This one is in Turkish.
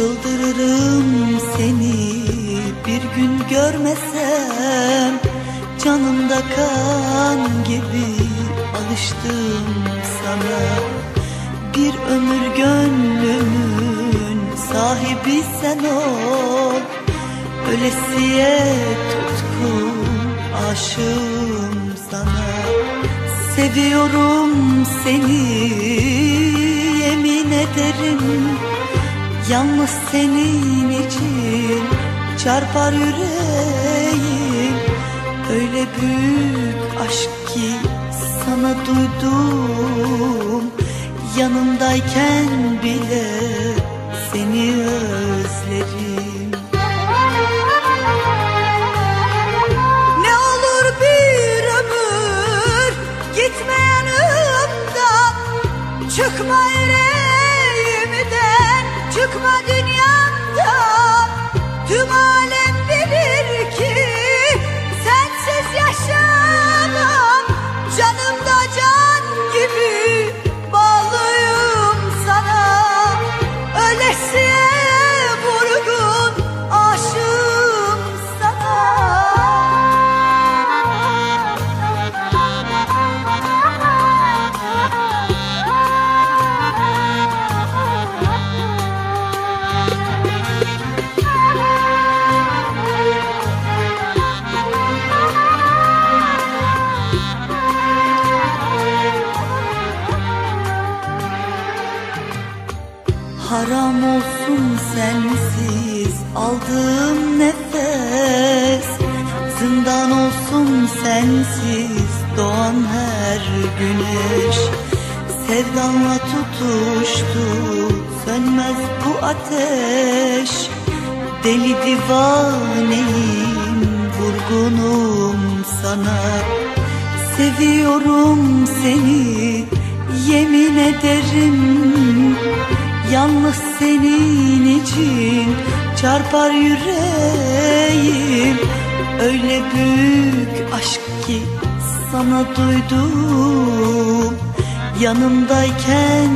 Çıldırırım seni bir gün görmesem Canımda kan gibi alıştım sana. Bir ömür gönlümün sahibi sen ol Ölesiye tutkun aşığım sana. Seviyorum seni yemin ederim Yalnız senin için çarpar yüreğim. Öyle büyük aşk ki sana duydum. Yanımdayken bile seni özlerim çıkma dünyamdan Tüm alem Haram olsun sensiz aldığım nefes. Zindan olsun sensiz doğan her güneş. Sevdanla tutuştu sönmez bu ateş. Deli divaneyim vurgunum sana. Seviyorum seni yemin ederim Yalnız senin için çarpar yüreğim. Öyle büyük aşk ki sana duydum. Yanımdayken